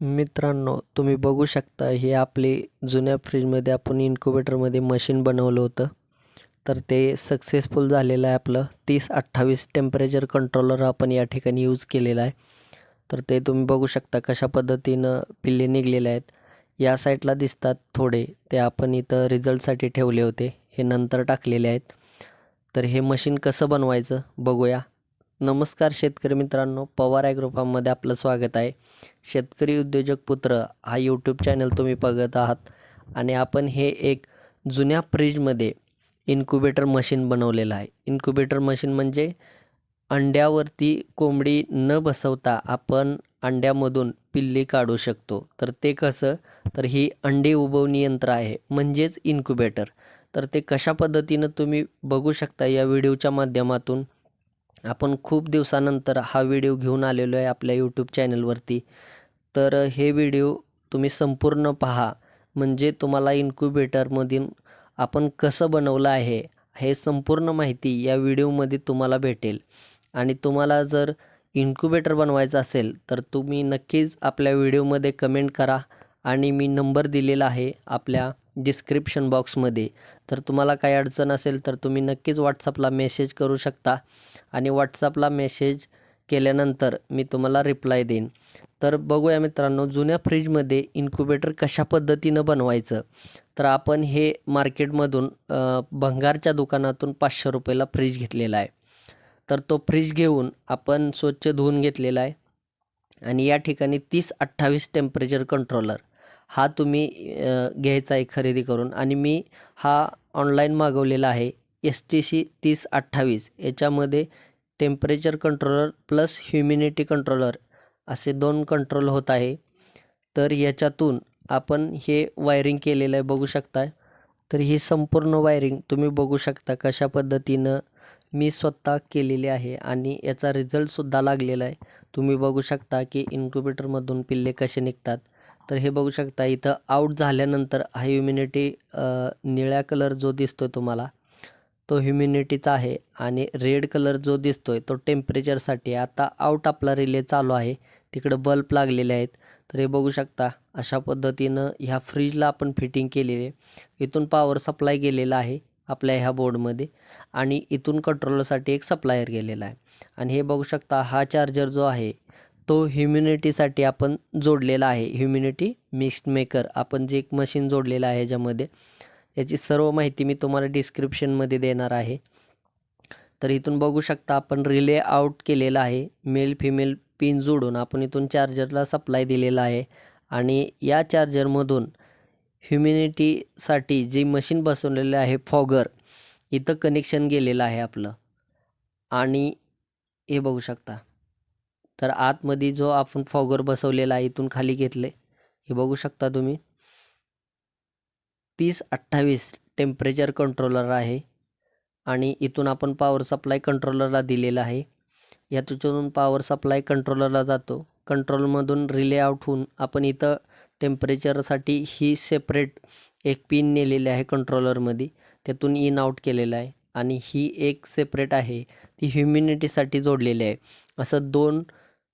मित्रांनो तुम्ही बघू शकता हे आपले जुन्या फ्रीजमध्ये आपण इन्क्युबेटरमध्ये मशीन बनवलं होतं. तर ते सक्सेसफुल झालेलं आहे आपलं. तीस अठ्ठावीस टेम्परेचर कंट्रोलर आपण या ठिकाणी यूज केलेला आहे. तर ते तुम्ही बघू शकता कशा पद्धतीनं पिल्ले निघलेले आहेत. या साईडला दिसतात थोडे. ते आपण इथं रिझल्टसाठी ठेवले होते. हे नंतर टाकलेले आहेत. तर हे मशीन कसं बनवायचं बघूया. नमस्कार शेतकरी मित्रांनो पवार ॲग्रो फार्ममध्ये आपलं स्वागत आहे. शेतकरी उद्योजक पुत्र हा यूट्यूब चॅनल तुम्ही बघत आहात. आणि आपण हे एक जुन्या फ्रीजमध्ये इन्क्युबेटर मशीन बनवलेलं आहे. इन्क्युबेटर मशीन म्हणजे अंड्यावरती कोंबडी न बसवता आपण अंड्यामधून पिल्ली काढू शकतो. तर ते कसं? तर ही अंडी उबवणी यंत्र आहे म्हणजेच इन्क्युबेटर तर ते कशा पद्धतीनं तुम्ही बघू शकता या व्हिडिओच्या माध्यमातून? आपण खूप दिवसानंतर हा व्हिडिओ घेऊन आलेलो आहे आपल्या यूट्यूब चॅनलवरती तर हे व्हिडिओ तुम्ही संपूर्ण पहा. म्हणजे तुम्हाला इन्क्युबेटरमधून आपण कसं बनवलं आहे हे संपूर्ण माहिती या व्हिडिओमध्ये तुम्हाला भेटेल. आणि तुम्हाला जर इन्क्युबेटर बनवायचं असेल तर तुम्ही नक्कीच आपल्या व्हिडिओमध्ये कमेंट करा. आणि मी नंबर दिलेला आहे आपल्या डिस्क्रिप्शन बॉक्समध्ये तर तुम्हाला काही अडचण असेल तर तुम्ही नक्कीच व्हॉट्सअपला मेसेज करू शकता. आणि व्हॉट्सअपला मेसेज केल्यानंतर मी तुम्हाला रिप्लाय देईन. तर बघूया मित्रांनो जुन्या फ्रीजमध्ये इन्क्युबेटर कशा पद्धतीनं बनवायचं? तर आपण हे मार्केटमधून भंगारच्या दुकानातून पाचशे रुपयाला फ्रीज घेतलेला आहे. तर तो फ्रीज घेऊन आपण स्वच्छ धुवून घेतलेला आहे. आणि या ठिकाणी तीस अठ्ठावीस टेम्परेचर कंट्रोलर हा तुम्ही घ्यायचा आहे खरेदी करून. आणि मी हा ऑनलाईन मागवलेला आहे एस टी सी तीस अठ्ठावीस. याच्यामध्ये temperature controller plus humidity controller असे दोन कंट्रोल होत आहे. तर याच्यातून आपण हे वायरिंग केलेलं आहे बघू शकता तर ही संपूर्ण वायरिंग तुम्ही बघू शकता कशा पद्धतीनं मी स्वतः केलेली आहे आणि याचा रिझल्टसुद्धा लागलेला आहे. तुम्ही बघू शकता की इन्क्युबेटरमधून पिल्ले कसे निघतात. तर हे बघू शकता इथं आऊट झाल्यानंतर हा ह्युमिनिटी निळ्या कलर जो दिसतो आहे तुम्हाला तो ह्युमिनिटीचा आहे आणि रेड कलर जो दिसतो आहे तो टेम्परेचरसाठी आता आऊट आपला रिले चालू आहे. तिकडं बल्ब लागलेले आहेत. तर हे बघू शकता अशा पद्धतीनं ह्या फ्रीजला आपण फिटिंग केलेली आहे. इथून पॉवर सप्लाय गेलेला आहे आपल्या ह्या बोर्डमध्ये आणि इथून कंट्रोलरसाठी एक सप्लायर गेलेला आहे. आणि हे बघू शकता हा चार्जर जो आहे तो ह्युम्युनिटीसाठी आपण जोडलेला आहे. ह्युम्युनिटी मिक्स्ड मेकर आपण जे एक मशीन जोडलेलं आहे ह्याच्यामध्ये. याची सर्व माहिती मी तुम्हाला डिस्क्रिप्शनमध्ये देणार आहे. तर इथून बघू शकता आपण रिले आउट केलेला आहे. मेल फिमेल पिन जोडून आपण इथून चार्जरला सप्लाय दिलेला आहे. आणि या चार्जरमधून ह्युम्युनिटीसाठी जी मशीन बसवलेलं आहे फॉगर इथं कनेक्शन गेलेलं आहे आपलं. आणि हे बघू शकता. तर आतमध्ये जो आपण फॉगर बसवलेला आहे इथून खाली घेतले. हे बघू शकता तुम्ही. तीस अठ्ठावीस टेम्परेचर कंट्रोलर आहे. आणि इथून आपण पॉवर सप्लाय कंट्रोलरला दिलेला आहे. यातून पॉवर सप्लाय कंट्रोलरला जातो. कंट्रोलमधून रिले आउट होऊन आपण इथं टेम्परेचरसाठी ही सेपरेट एक पिन नेलेली आहे कंट्रोलरमध्ये त्यातून इन आउट केलेलं आहे. आणि ही एक सेपरेट आहे. ती ह्युमिनिटीसाठी जोडलेली आहे. असं दोन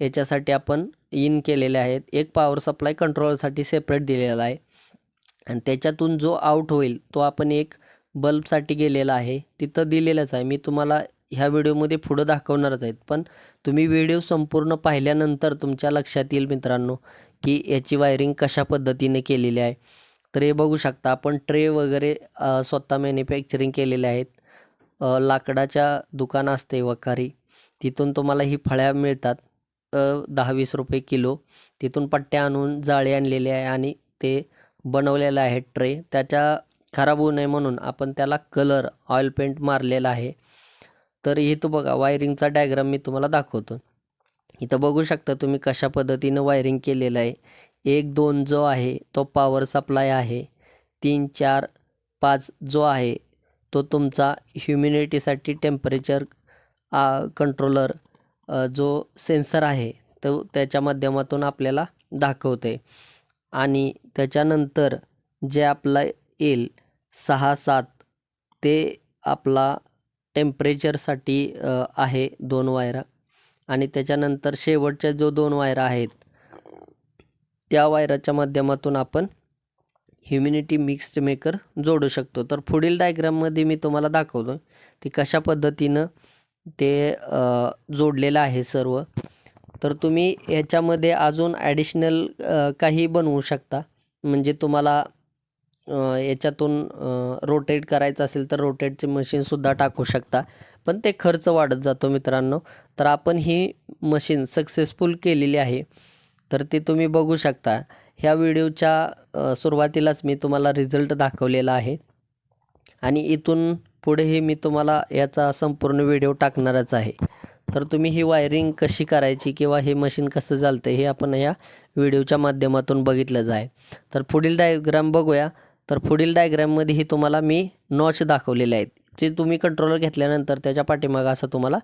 याच्यासाठी आपण इन केलेले आहेत. एक पॉवर सप्लाय कंट्रोलरसाठी सेपरेट दिलेला आहे. आणि त्याच्यातून जो आउट होईल तो आपण एक बल्बसाठी गेलेला आहे. तिथं दिलेलाच आहे. मी तुम्हाला ह्या व्हिडिओमध्ये पुढं दाखवणारच आहेत. पण तुम्ही व्हिडिओ संपूर्ण पाहिल्यानंतर तुमच्या लक्षात येईल मित्रांनो की याची वायरिंग कशा पद्धतीने केलेली आहे. तर हे बघू शकता आपण ट्रे वगैरे स्वतः मॅन्युफॅक्चरिंग केलेले आहेत. लाकडाच्या दुकान असते वखारी. तिथून तुम्हाला ही फळ्या मिळतात. दहा वीस रुपये किलो. तिथून पट्ट्या आणून जाळे आणलेले आहे आणि ते बनवलेलं आहे ट्रे. त्याच्या खराब होऊ नये म्हणून आपण त्याला कलर ऑइल पेंट मारलेला आहे. तर इथं बघा वायरिंगचा डायग्राम मी तुम्हाला दाखवतो. इथं बघू शकता तुम्ही कशा पद्धतीनं वायरिंग केलेलं आहे. एक दोन जो आहे तो पॉवर सप्लाय आहे. तीन चार पाच जो आहे तो तुमचा ह्युमिनिटीसाठी टेम्परेचर कंट्रोलर जो सेन्सर आहे तो त्याच्या माध्यमातून आपल्याला दाखवते. आणि त्याच्यानंतर जे आपला येईल सहा सात ते आपला टेम्परेचरसाठी आहे दोन वायरा. आणि त्याच्यानंतर शेवटच्या जो दोन वायरा आहेत त्या वायराच्या माध्यमातून आपण ह्युमिनिटी मिक्स्ड मेकर जोडू शकतो. तर पुढील डायग्राममध्ये मी तुम्हाला दाखवतो ती कशा पद्धतीनं ते जोडलेलं आहे सर्व. तर तुम्ही ह्याच्यामध्ये अजून ॲडिशनल काही बनवू शकता. म्हणजे तुम्हाला याच्यातून रोटेट करायचं असेल तर रोटेटचे मशीनसुद्धा टाकू शकता. पण ते खर्च वाढत जातो मित्रांनो. तर आपण ही मशीन सक्सेसफुल केलेली आहे. तर ते तुम्ही बघू शकता. ह्या व्हिडिओच्या सुरुवातीलाच मी तुम्हाला रिझल्ट दाखवलेला आहे. आणि इथून पुढेही मी तुम्हाला याचा संपूर्ण व्हिडिओ टाकणारच आहे. तर तुम्ही ही वायरिंग कशी करायची किंवा हे मशीन कसं चालतं हे आपण या व्हिडिओच्या माध्यमातून बघितलंच आहे तर पुढील डायग्राम बघूया. तर पुढील डायग्राममध्येही तुम्हाला मी नॉच दाखवलेले आहेत. ते तुम्ही कंट्रोलर घेतल्यानंतर त्याच्या पाठीमागं असं तुम्हाला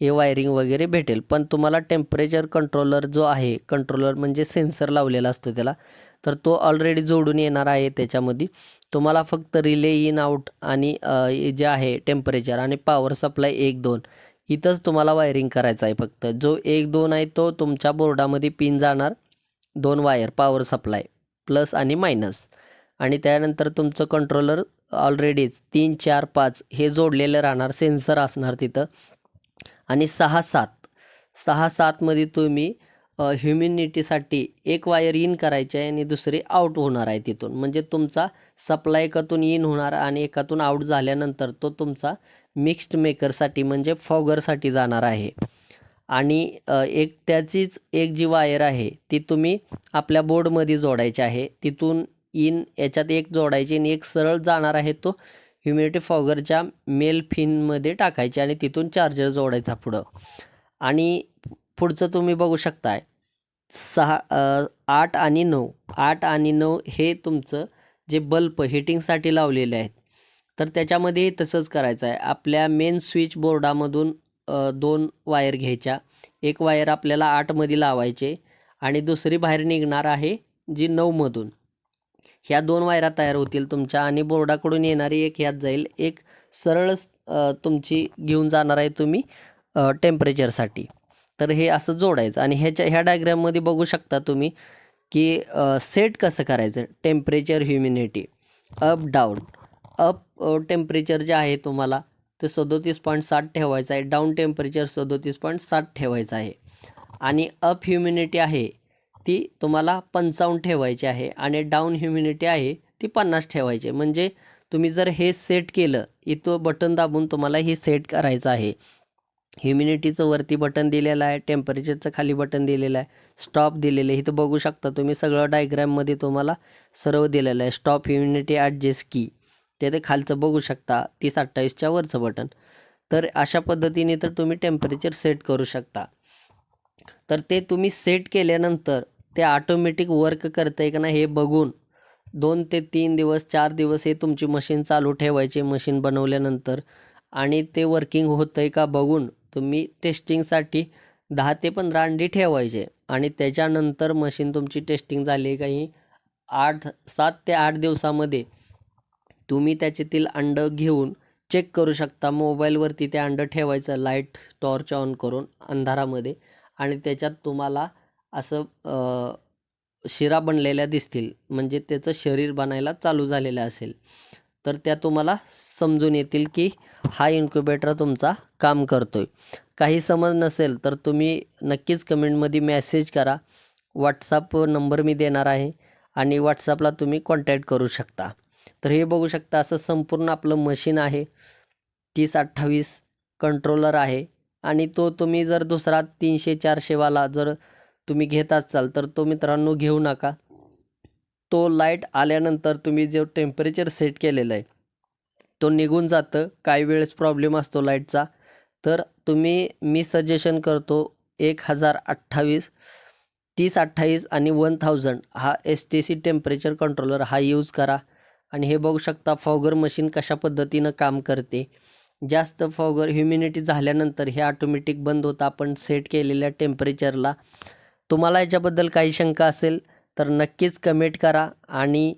हे वायरिंग वगैरे भेटेल. पण तुम्हाला टेम्परेचर कंट्रोलर जो आहे कंट्रोलर म्हणजे सेन्सर लावलेला असतो त्याला तर तो ऑलरेडी जोडून येणार आहे त्याच्यामध्ये. तुम्हाला फक्त रिले इन आउट आणि जे आहे टेम्परेचर आणि पॉवर सप्लाय एक दोन इथंच तुम्हाला वायरिंग करायचं आहे फक्त. जो एक दोन आहे तो तुमच्या बोर्डामध्ये पिन जाणार. दोन वायर पॉवर सप्लाय प्लस आणि मायनस आणि त्यानंतर तुमचं कंट्रोलर ऑलरेडीच तीन चार पाच हे जोडलेलं राहणार. सेन्सर असणार तिथं. आणि सहा सात. सहा सातमध्ये तुम्ही ह्युमिनिटीसाठी एक वायर इन करायची आहे आणि दुसरी आउट होणार आहे तिथून. म्हणजे तुमचा सप्लाय एकातून इन होणार आणि एकातून आउट झाल्यानंतर तो तुमचा मिक्स्ड मेकरसाठी म्हणजे फॉगरसाठी जाणार आहे. आणि एक त्याचीच एक जी वायर आहे ती तुम्ही आपल्या बोर्डमध्ये जोडायची आहे. तिथून इन याच्यात एक जोडायची आणि एक सरळ जाणार आहे तो ह्युमिडिटी फॉगरच्या मेल फिनमध्ये टाकायची आणि तिथून चार्जर जोडायचा पुढं. आणि पुढचं तुम्ही बघू शकताय सहा आठ आणि नऊ. आठ आणि नऊ हे तुमचं जे बल्ब हिटिंगसाठी लावलेले आहेत. तर त्याच्यामध्येही तसंच करायचं आहे. आपल्या मेन स्विच बोर्डामधून दोन वायर घ्यायच्या. एक वायर आपल्याला आठमध्ये लावायचे आणि दुसरी बाहेर निघणार आहे जी नऊमधून. ह्या दोन वायरा तयार होतील तुमच्या आणि बोर्डाकडून येणारी एक ह्यात जाईल. एक सरळ तुमची घेऊन जाणार आहे तुम्ही टेम्परेचरसाठी तर हे असं जोडायचं. आणि ह्याच्या ह्या डायग्राममध्ये बघू शकता तुम्ही की सेट कसं करायचं? Temperature humidity up down up temperature जे आहे तुम्हाला ते सदोतीस पॉईंट साठ ठेवायचं आहे. डाऊन टेम्परेचर सदोतीस पॉईंट साठ ठेवायचं आहे. आणि अप ह्युमिनिटी आहे ती तुम्हाला पंचावन्न ठेवायची आहे. आणि डाऊन ह्युमिनिटी आहे ती पन्नास ठेवायची म्हणजे तुम्ही जर हे सेट केलं इथं बटन दाबून तुम्हाला हे सेट करायचं आहे. ह्युमिनिटीचं वरती बटन दिलेलं आहे टेम्परेचरचं खाली बटन दिलेलं आहे स्टॉप दिलेलं आहे. इथं बघू शकता तुम्ही सगळं डायग्रॅममध्ये तुम्हाला सर्व दिलेलं आहे. स्टॉप ह्युमिनिटी ॲडजस्ट की ते ते खालचं बघू शकता तीस अठ्ठावीसच्या वरचं बटन तर अशा पद्धतीने तर तुम्ही टेम्परेचर सेट करू शकता. तर ते तुम्ही सेट केल्यानंतर ते ऑटोमॅटिक वर्क करतं आहे का नाही हे बघून दोन ते तीन दिवस चार दिवस हे तुमची मशीन चालू ठेवायची मशीन बनवल्यानंतर. आणि ते वर्किंग होतं आहे का बघून तुम्ही टेस्टिंगसाठी दहा ते पंधरा अंडी ठेवायचे. आणि त्याच्यानंतर मशीन तुमची टेस्टिंग झाली काही आठ सात ते आठ दिवसामध्ये तुम्ही त्याच्यातील अंडं घेऊन चेक करू शकता. मोबाईलवरती ते अंडं ठेवायचं लाइट टॉर्च ऑन करून अंधारामध्ये. आणि त्याच्यात तुम्हाला असं शिरा बनलेल्या दिसतील. म्हणजे त्याचं शरीर बनायला चालू झालेलं असेल. तर त्या तुम्हाला समजून येतील की हा इन्क्युबेटर तुमचा काम करतो आहे काही समज नसेल तर तुम्ही नक्कीच कमेंटमध्ये मेसेज करा. व्हॉट्सअप नंबर मी देणार आहे आणि व्हॉट्सअपला तुम्ही कॉन्टॅक्ट करू शकता. तर हे बघू शकता असं संपूर्ण आपलं मशीन आहे. तीस अठ्ठावीस कंट्रोलर आहे आणि तो तुम्ही जर दुसरा तीनशे चारशेवाला जर तुम्ही घेत असाल तर तो मित्रांनो घेऊ नका. तो लाइट आल्यानंतर तुम्ही जो टेम्परेचर सेट केलेला आहे तो निघून जातं. काही वेळेस प्रॉब्लेम असतो लाईटचा तर तुम्ही मी सजेशन करतो एक हजार अठ्ठावीस तीस अठ्ठावीस आणि वन थाउजंड हा S T C temperature controller हा यूज करा. आणि हे बघू शकता फॉगर मशीन कशा पद्धतीनं काम करते. जास्त फॉगर ह्युमिनिटी झाल्यानंतर हे ऑटोमॅटिक बंद होतं. आपण सेट केलेल्या टेम्परेचरला तुम्हाला याच्याबद्दल काही शंका असेल तर नक्कीच कमेंट करा आणि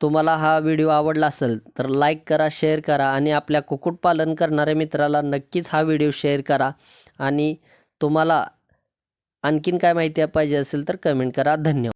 तुम्हाला हा व्हिडिओ आवडला असेल तर लाईक करा शेअर करा आणि आपल्या कुक्कुटपालन करणाऱ्या मित्राला नक्कीच हा व्हिडिओ शेअर करा. आणि तुम्हाला आणखीन काय माहिती पाहिजे असेल तर कमेंट करा. धन्यवाद.